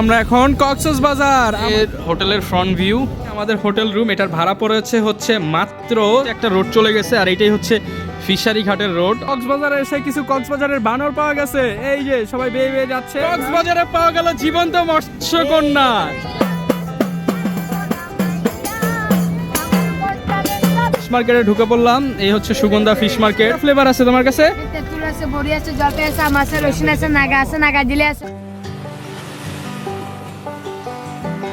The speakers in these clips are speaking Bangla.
আমরা এখন কক্সেস বাজার। এর হোটেলের ফ্রন্ট ভিউ আমাদের হোটেল রুম এটার ভাড়া পড়েছে হচ্ছে মাত্র একটা রোড চলে গেছে আর এটাই হচ্ছে ফিশারি ঘাটের রোড কক্সবাজারে এসে কিছু কক্সবাজারের বানর পাওয়া গেছে। এই যে সবাই বেয়ে বেয়ে যাচ্ছে। কক্সবাজারে পাওয়া গেল জীবন্ত মৎস্যকন্যা। ফিশ মার্কেটে ঢুকে পড়লাম এই হচ্ছে সুগন্ধা ফিশ মার্কেট ফ্লেভার আছে তোমার কাছে? তেঁতুল আছে বড়ি আছে জলপাই আছে আছে রসুন আছে নাগা আছে নাগা দিলে আছে।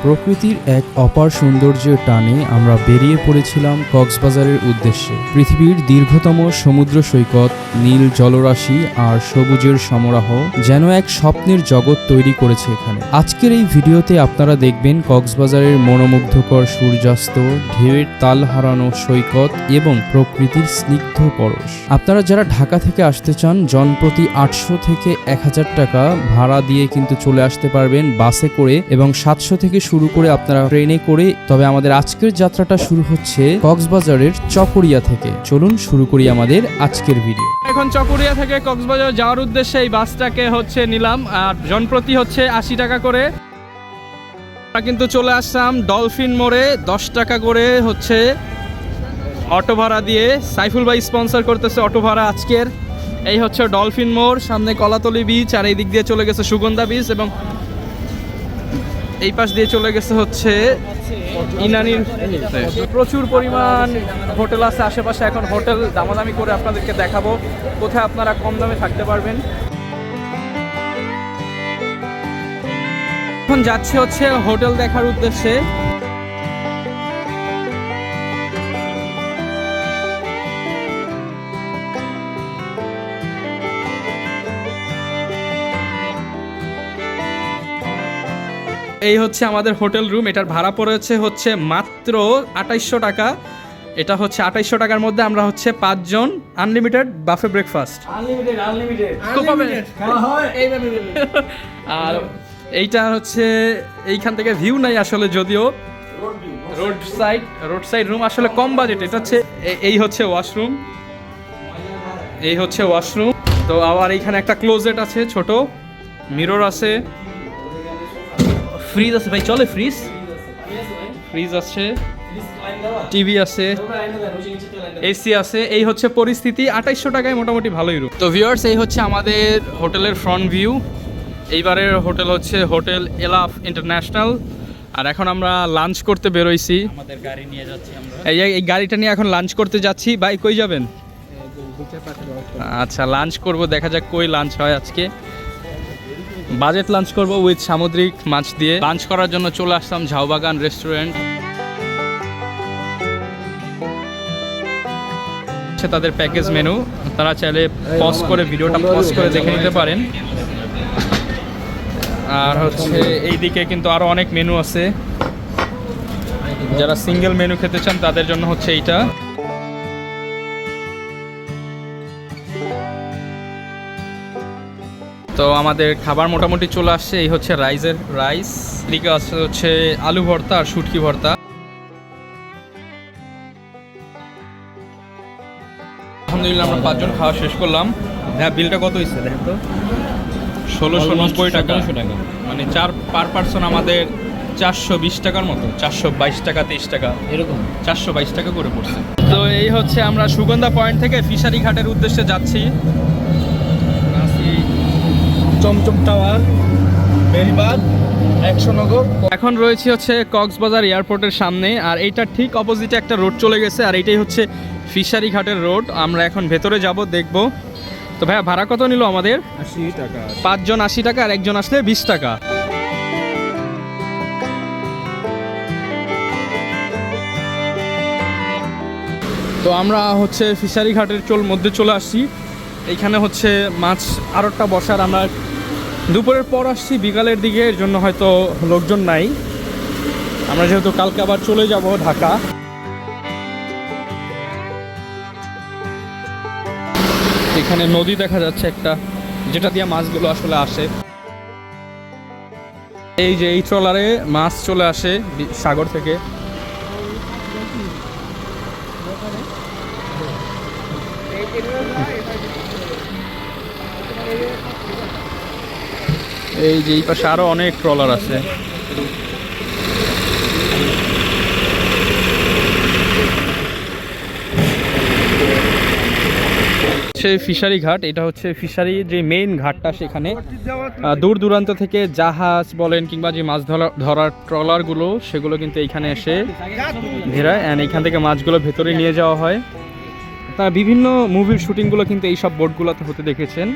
প্রকৃতির এক অপার সৌন্দর্যের টানে আমরা বেরিয়ে পড়েছিলাম কক্সবাজারের উদ্দেশ্যে। পৃথিবীর দীর্ঘতম সমুদ্র সৈকত, নীল জলরাশি আর সবুজের সমারোহ যেন এক স্বপ্নের জগৎ তৈরি করেছে এখানে। আজকের এই ভিডিওতে আপনারা দেখবেন কক্সবাজারের মনোমুগ্ধকর সূর্যাস্ত, ঢেউয়ের তাল হারানো সৈকত এবং প্রকৃতির স্নিগ্ধ পরশ। আপনারা যারা ঢাকা থেকে আসতে চান, জনপ্রতি আটশো থেকে এক হাজার টাকা ভাড়া দিয়ে কিন্তু চলে আসতে পারবেন বাসে করে এবং সাতশো থেকে শুরু করে আপনারা ট্রেনে করে, তবে আমাদের আজকের যাত্রাটা শুরু হচ্ছে কক্সবাজারের চকরিয়া থেকে। চলুন শুরু করি আমাদের আজকের ভিডিও এখন চকুরিয়া থেকে কক্সবাজার যাওয়ার উদ্দেশ্যে এই বাসটাকে হচ্ছে নিলাম, আর জনপ্রতি হচ্ছে আশি টাকা করে। আমরা কিন্তু চলে আসলাম ডলফিন মোড়ে, দশ টাকা করে হচ্ছে অটো ভাড়া দিয়ে। সাইফুল ভাই স্পন্সর করতেছে অটো ভাড়া আজকের। এই হচ্ছে ডলফিন মোড়, সামনে কলাতলি বিচ আর এই দিক দিয়ে চলে গেছে সুগন্ধা বিচ এবং এই পাশ দিয়ে চলে গেছে হচ্ছে ইনানির প্রচুর পরিমাণ হোটেল আছে, আশেপাশে এখন হোটেল দামাদামি করে আপনাদেরকে দেখাবো। কোথায় আপনারা কম দামে থাকতে পারবেন। এখন যাচ্ছে হচ্ছে হোটেল দেখার উদ্দেশ্যে। এই হচ্ছে আমাদের হোটেল রুম এটার ভাড়া পড়েছে হচ্ছে মাত্র আঠাইশশো টাকা। এটা হচ্ছে আঠাইশশো টাকার মধ্যে আমরা হচ্ছে পাঁচজন আনলিমিটেড বাফে ব্রেকফাস্ট আর এইটা হচ্ছে এইখান থেকে ভিউ নাই আসলে যদিও। Road side road side room আসলে কম বাজেট এটা হচ্ছে এই হচ্ছে ওয়াশরুম এই হচ্ছে ওয়াশরুম তো আবার এইখানে একটা ক্লোজেট আছে ছোট মিরর আছে। ফ্রিজ আছে ভাই চলে ফ্রিজ ফ্রিজ আছে টিভি আছে এসি আছে এই হচ্ছে পরিস্থিতি আঠাইশশো টাকায় মোটামুটি ভালোই রুম তো ভিউয়ার্স এই হচ্ছে আমাদের হোটেলের ফ্রন্ট ভিউ এইবারের হোটেল হচ্ছে হোটেল এলাফ ইন্টারন্যাশনাল। আর এখন আমরা লাঞ্চ করতে বেরোইছি। আমাদের গাড়ি নিয়ে যাচ্ছি আমরা। এই এই গাড়িটা নিয়ে এখন লাঞ্চ করতে যাচ্ছি। ভাই কই যাবেন? আচ্ছা লাঞ্চ করব দেখা যাক কই লাঞ্চ হয় আজকে। বাজেট লাঞ্চ করব উইথ সামুদ্রিক মাছ দিয়ে। লাঞ্চ করার জন্য চলে আসলাম ঝাউবাগান রেস্টুরেন্ট হচ্ছে তাদের প্যাকেজ মেনু তারা চাইলে পজ করে ভিডিওটা পজ করে দেখে নিতে পারেন। আর হচ্ছে এইদিকে কিন্তু আরও অনেক মেনু আছে। যারা সিঙ্গেল মেনু খেতে চান তাদের জন্য হচ্ছে এইটা। তো আমাদের খাবার মোটামুটি চলে আসছে এই হচ্ছে রাইসের রাইস। এদিকে আছে হচ্ছে আলু ভর্তা আর শুটকি ভর্তা। আলহামদুলিল্লাহ আমরা পাঁচজন খাওয়া শেষ করলাম। হ্যাঁ বিলটা কত হয়েছে দেখেন তো? ষোলোশো নব্বই টাকা। টাকা। মানে চার পার পার্সন আমাদের চারশো বিশ টাকার মতো চারশো বাইশ টাকা তেইশ টাকা। এরকম? চারশো বাইশ টাকা করে পড়ছে। তো এই হচ্ছে আমরা সুগন্ধা পয়েন্ট থেকে ফিশারি ঘাটের উদ্দেশ্যে যাচ্ছি। চমচম টাওয়ার বেরিবাদ একশো নগর এখন রয়েছে হচ্ছে কক্সবাজার এয়ারপোর্টের সামনে আর এইটার ঠিক অপোজিটে একটা রোড চলে গেছে আর এইটাই হচ্ছে ফিশারি ঘাটের রোড আমরা এখন ভেতরে যাব দেখব। তো ভাইয়া ভাড়া কত নিল আমাদের? আশি টাকা। পাঁচজন আশি টাকা আর একজন আসলে বিশ টাকা। তো আমরা হচ্ছে ফিশারি ঘাটের চোল মধ্যে চলে আসছি। এইখানে হচ্ছে মাছ আরোটা বসার আমরা দুপুরের পর আসছি, বিকালের দিকে, এর জন্য হয়তো লোকজন নাই। আমরা যেহেতু কালকে আবার চলে যাব ঢাকা। এখানে নদী দেখা যাচ্ছে একটা, যেটা দিয়ে মাছগুলো আসলে আসে। এই যে এই ট্রলারে মাছ চলে আসে সাগর থেকে। এই যে এই পাশে আরও অনেক ট্রলার আছে। হচ্ছে ফিশারি ঘাট, এটা হচ্ছে ফিশারি যে মেইন ঘাটটা সেখানে। দূর দূরান্ত থেকে জাহাজ বলেন কিংবা যে মাছ ধরা ধরার ট্রলারগুলো, সেগুলো কিন্তু এইখানে এসে ভেড়ায় অ্যান্ড এইখান থেকে মাছগুলো ভেতরে নিয়ে যাওয়া হয়। তারা বিভিন্ন মুভির শুটিংগুলো কিন্তু এইসব বোটগুলোতে হতে দেখেছেন।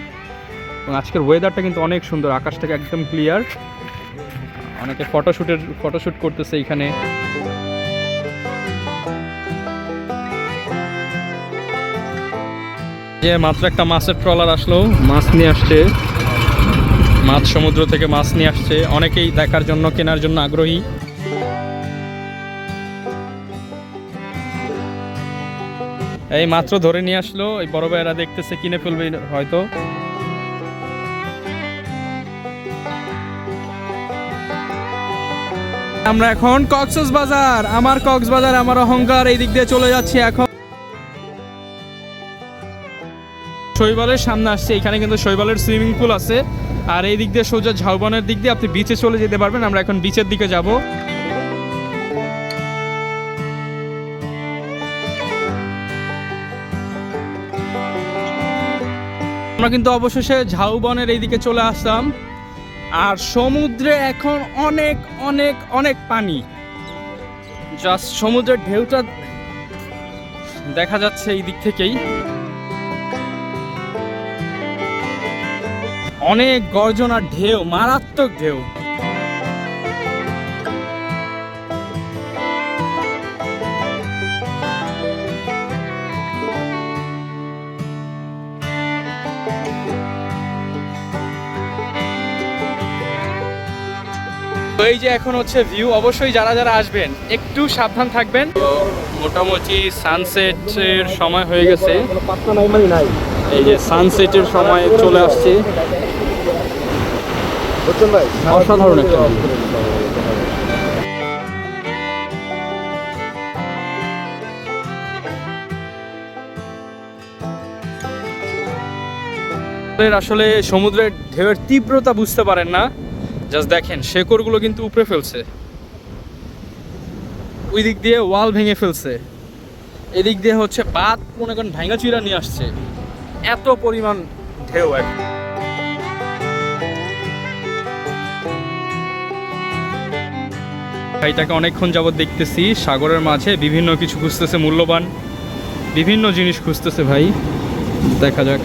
এবং আজকের ওয়েদারটা কিন্তু অনেক সুন্দর আকাশটাকে একদম ক্লিয়ার অনেকে ফটোশ্যুটের ফটোশ্যুট করতেছে এইখানে যে মাত্র একটা মাছের ট্রলার আসলো, মাছ নিয়ে আসছে। মাছ সমুদ্র থেকে মাছ নিয়ে আসছে। অনেকেই দেখার জন্য, কেনার জন্য আগ্রহী। এই মাত্র ধরে নিয়ে আসলো, এই বড় ভাইয়েরা দেখতেছে, কিনে ফেলবে হয়তো। আমরা এখন কক্সস বাজার, আমার কক্সবাজার আমার অহংকার, এই দিক দিয়ে চলে যাচ্ছি এখন। শৈবালের সামনে আসছে, এখানে কিন্তু শৈবালের সুইমিং পুল আছে। আর এই দিক দিয়ে সোজা ঝাউবনের দিক দিয়ে আপনি বিচে চলে যেতে পারবেন, আমরা এখন বিচের দিকে যাব। আমরা কিন্তু অবশেষে ঝাউবনের এই দিকে চলে আসলাম। আর সমুদ্রে এখন অনেক অনেক অনেক পানি। জাস্ট সমুদ্রের ঢেউটা দেখা যাচ্ছে এই দিক থেকেই। অনেক গর্জন আর ঢেউ, মারাত্মক ঢেউ। এই যে এখন হচ্ছে ভিউ অবশ্যই যারা যারা আসবেন একটু সাবধান থাকবেন। মোটামুটি সানসেটের সময় হয়ে গেছে। এই যে সানসেটের সময় চলে আসছে। অসাধারণ একটা আসলে সমুদ্রের ঢেউয়ের তীব্রতা বুঝতে পারেন না। জাস্ট দেখেন, শেকড়গুলো কিন্তু উপরে ফেলছে। ওই দিক দিয়ে ওয়াল ভেঙে ফেলছে। এদিক দিয়ে হচ্ছে বাদ মনে করেন ভাঙা চুরা নিয়ে আসছে। এত পরিমাণ ঢেউ এক ভাইটাকে অনেকক্ষণ যাবত দেখতেছি, সাগরের মাঝে বিভিন্ন কিছু খুঁজতেছে, মূল্যবান বিভিন্ন জিনিস খুঁজতেছে ভাই। দেখা যাক।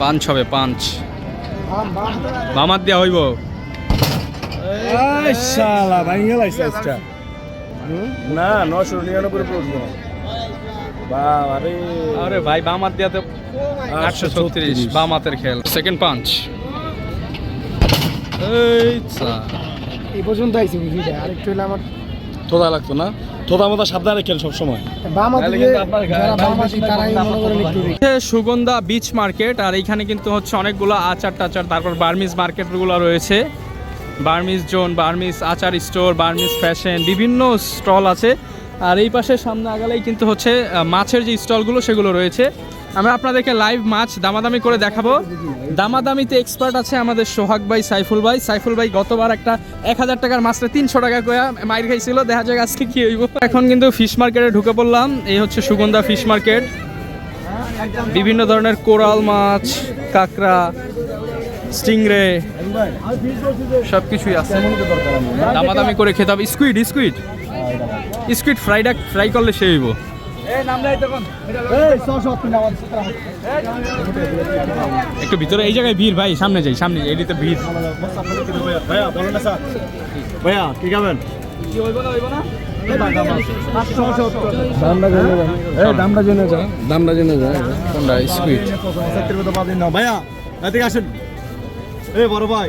পাঞ্চ হবে পাঞ্চ মামার দেওয়া হইব। এই শালা আজটা না নশো নিরানব্বই পড়ব আরে ভাই আটশো ছত্রিশ। বামাতের খেল। সেকেন্ড পাঞ্চ এই পর্যন্ত ভিডিওটা আরেকটু হলে আমার তোদা লাগতো না? তোতা মোতা সাবধানে খেল সবসময়। সুগন্ধা বিচ মার্কেট আর এইখানে কিন্তু হচ্ছে অনেকগুলো আচার টাচার তারপর বার্মিজ মার্কেটগুলো রয়েছে। বার্মিজ জোন বার্মিজ আচার স্টোর বার্মিজ ফ্যাশন বিভিন্ন স্টল আছে। আর এই পাশে সামনে আগালেই কিন্তু হচ্ছে মাছের যে স্টলগুলো সেগুলো রয়েছে। আমরা আপনাদেরকে লাইভ মাছ দামাদামি করে দেখাবো। দামাদামিতে এক্সপার্ট আছে আমাদের সোহাগ ভাই, সাইফুল ভাই। সাইফুল ভাই গতবার একটা এক হাজার টাকার মাছটা তিনশো টাকা করে মাইর খাইছিল, দেখা যাক আজকে কি হইব। এখন কিন্তু ফিশ মার্কেটে ঢুকে পড়লাম। এই হচ্ছে সুগন্ধা ফিশ মার্কেট বিভিন্ন ধরনের কোরাল মাছ, কাঁকড়া স্টিংরে সব কিছুই আছে। দামাদামি করে খেতে হবে। স্কুইড স্কুইড স্কুইড ফ্রাইডা ফ্রাই করলে সে হইব। একটু ভিতরে এই জায়গায় ভিড় ভাই সামনে যাই সামনে যাই এদিকে ভিড়। ভাইয়া বলো না স্যার? ভাইয়া কি খাবেন? দামটা জেনে যা দামটা জেনে যা কোনটা স্কুইড ভাইয়া এদিকে আসেন। এ বড় ভাই।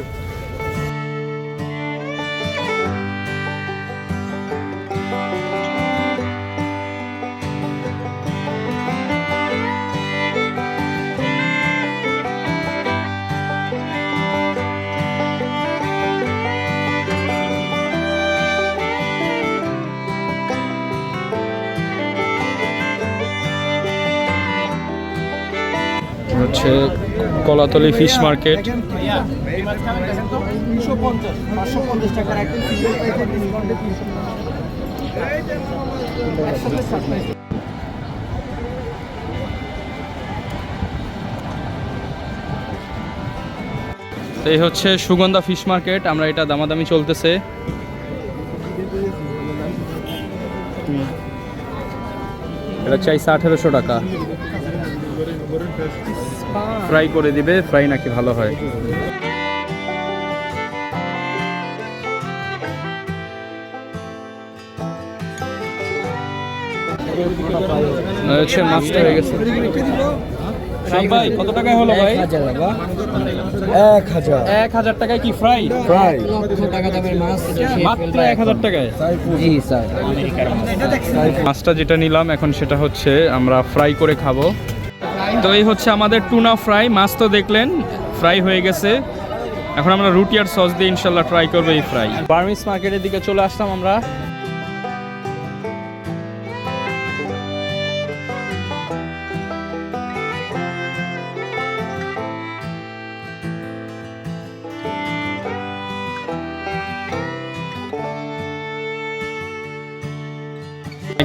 হচ্ছে কলাতলি ফিশ মার্কেট। এই হচ্ছে সুগন্ধা ফিশ মার্কেট, আমরা এটা দামাদামি চলতেছে। এটা চাইছে আঠেরোশো টাকা। ফ্রাই করে দিবে ফ্রাই নাকি ভালো হয়? হচ্ছে মাছটা হয়ে গেছে। ভাই কত টাকায় হলো ভাই? এক হাজার এক হাজার। টাকায় কি ফ্রাই প্রায় মাত্র এক হাজার টাকায়? মাছটা যেটা নিলাম এখন সেটা হচ্ছে আমরা ফ্রাই করে খাব। তো এই হচ্ছে আমাদের টুনা ফ্রাই। মাছ তো দেখলেন ফ্রাই হয়ে গেছে। এখন আমরা রুটি আর সস দিয়ে ইনশাল্লাহ ট্রাই করব এই ফ্রাই। বার্মিস মার্কেটের দিকে চলে আসলাম আমরা।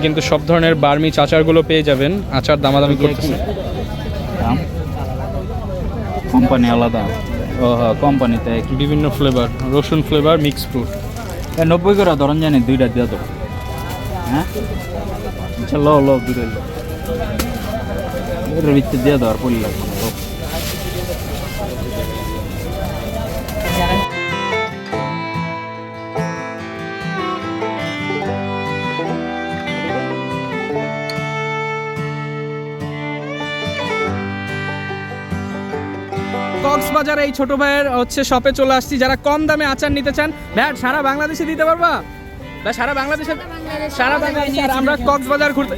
কিন্তু সব ধরনের বার্মিচ আচারগুলো পেয়ে যাবেন। আচার দামাদামি করতেছে কোম্পানি আলাদা। ও হ্যাঁ কোম্পানিতে একই। বিভিন্ন ফ্লেভার রসুন ফ্লেভার মিক্স ফ্রুট নব্বই করে ধরেন জানি দুইটা দিয়ে তো হ্যাঁ? আচ্ছা লো লো দুটো ভিতরে দিয়ে দেওয়ার পড়ি কক্সবাজার এই ছোট ভাইয়ের হচ্ছে শপে চলে আসছি। যারা কম দামে আচার নিতে চান ভাই সারা বাংলাদেশে দিতে পারবা? ভাই সারা বাংলাদেশে সারা বাংলাদেশে আর আমরা কক্সবাজার ঘুরতে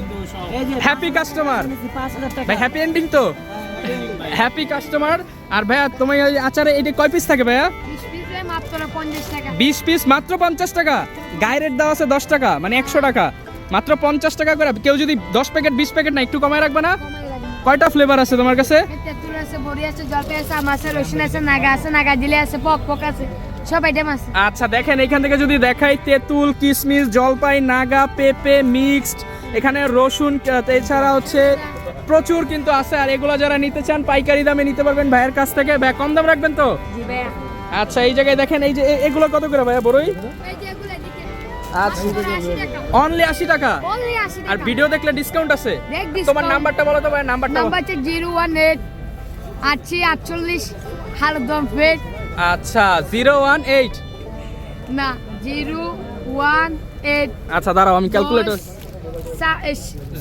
হ্যাপি কাস্টমার ভাই হ্যাপি এন্ডিং তো? হ্যাপি কাস্টমার আর ভাইয়া তোমার এই আচারে এটা কয় পিস থাকে ভাইয়া? বিশ পিস মাত্র পঞ্চাশ টাকা। গায়ে রেট দেওয়া আছে দশ টাকা মানে একশো টাকা। মাত্র পঞ্চাশ টাকা করে। কেউ যদি দশ প্যাকেট বিশ প্যাকেট না একটু কমায় রাখবে না? কয়টা ফ্লেভার আছে তোমার কাছে? তেঁতুল আছে বড়ি আছে জলপাই আছে আম আছে রসুন আছে নাগা আছে নাগা দিলে আছে পক পক আছে সব আইটেম আছে। আচ্ছা দেখেন এখান থেকে যদি দেখাই তেঁতুল কিশমিশ জলপাই নাগা পেঁপে মিক্সড এখানে রসুন এছাড়া হচ্ছে প্রচুর কিন্তু আছে আর এগুলো যারা নিতে চান পাইকারি দামে নিতে পারবেন ভাইয়ের কাছ থেকে। ভাই কম দাম রাখবেন তো? আচ্ছা এই জায়গায় দেখেন এই যে এগুলো কত করে ভাইয়া বড়ই? এদিকে আচ্ছা টাকা? অনলি আশি টাকা। আর ভিডিও দেখলে ডিসকাউন্ট আছে? তোমার নাম্বারটা বলো তো ভাই নাম্বারটা নাম্বার হচ্ছে জিরো ওয়ান এইট আটশি আটচল্লিশ হালদম ফেট। আচ্ছা জিরো ওয়ান এইট। না জিরো ওয়ান এইট। আচ্ছা দাঁড়াও আমি ক্যালকুলেটর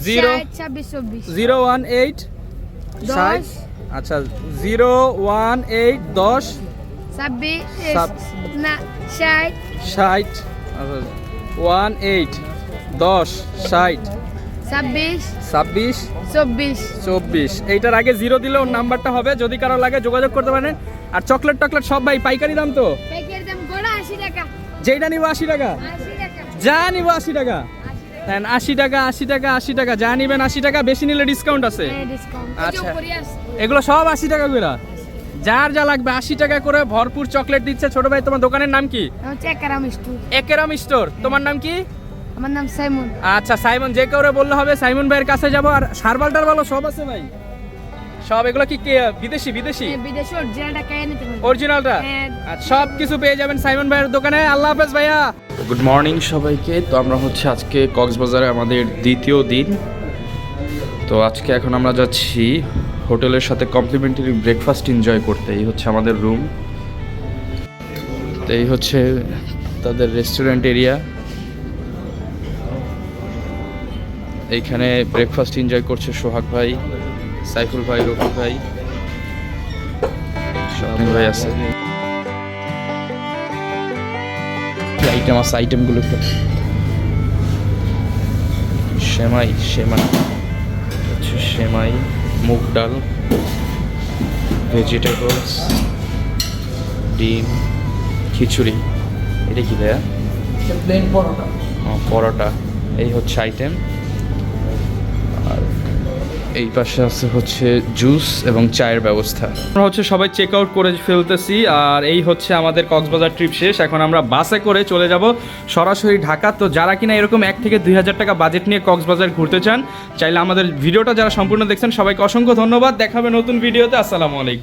Zero- ছাব্বিশ চব্বিশ। জিরো ওয়ান এইট দশ। আচ্ছা জিরো ওয়ান এইট দশ ছাব্বিশ সাত- না ষাট। ষাট ওয়ান এইট দশ ষাট ছাব্বিশ ছাব্বিশ চব্বিশ। চব্বিশ। এইটার আগে জিরো দিলে ওর নাম্বারটা হবে যদি কারও লাগে যোগাযোগ করতে পারেন। আর চকলেট টকলেট সব ভাই পাইকারি দাম তো? যেইটা নিবো আশি টাকা? যা নিবো আশি টাকা। দেন আশি টাকা আশি টাকা আশি টাকা যা নিবেন আশি টাকা বেশি নিলে ডিসকাউন্ট আছে। হ্যাঁ আচ্ছা। আচ্ছা এগুলো সব আশি টাকা করে যার যা লাগবে আশি টাকা করে ভরপুর চকলেট দিচ্ছে ছোট ভাই। তোমার দোকানের নাম কি? চেক করাম একটু একেরাম স্টোর। তোমার নাম কি? আমার নাম সাইমন। আচ্ছা সাইমন যে কাউরে বললে হবে সাইমন ভাইয়ের কাছে যাব। আর সারবালটার ভালো সব আছে ভাই? সব এগুলো কি কে- বিদেশি বিদেশি? হ্যাঁ, বিদেশে অরিজিনালটা খেয়ে নিতে অরিজিনালটা হ্যাঁ। সব কিছু পেয়ে যাবেন সাইমন ভাইয়ের দোকানে। আল্লাহ হাফেজ ভাইয়া। গুড মর্নিং সবাইকে। তো আমরা হচ্ছে আজকে কক্সবাজারে আমাদের দ্বিতীয় দিন। তো আজকে এখন আমরা যাচ্ছি হোটেলের সাথে কমপ্লিমেন্টারি ব্রেকফাস্ট এনজয় করতে। এই হচ্ছে আমাদের রুম তো এই হচ্ছে তাদের রেস্টুরেন্ট এরিয়া এইখানে ব্রেকফাস্ট এনজয় করছে সোহাগ ভাই, সাইফুল ভাই, রফিক ভাই। ভাই আছে। আইটেম আছে আইটেমগুলো সেমাই সেমাই। সেমাই মুগ ডাল ভেজিটেবলস ডিম খিচুড়ি। এটা কি ভাইয়া? প্লেন পরোটা। পরোটা। এই হচ্ছে আইটেম এই পাশে আছে হচ্ছে জুস এবং চায়ের ব্যবস্থা। আমরা হচ্ছে সবাই চেক আউট করে ফেলতেছি, আর এই হচ্ছে আমাদের কক্সবাজার ট্রিপ শেষ। এখন আমরা বাসে করে চলে যাব সরাসরি ঢাকা। তো যারা কিনা এরকম এক থেকে দুই হাজার টাকা বাজেট নিয়ে কক্সবাজার ঘুরতে চান, চাইলে আমাদের ভিডিওটা যারা সম্পূর্ণ দেখছেন, সবাইকে অসংখ্য ধন্যবাদ। দেখাবে নতুন ভিডিওতে আসসালামু আলাইকুম।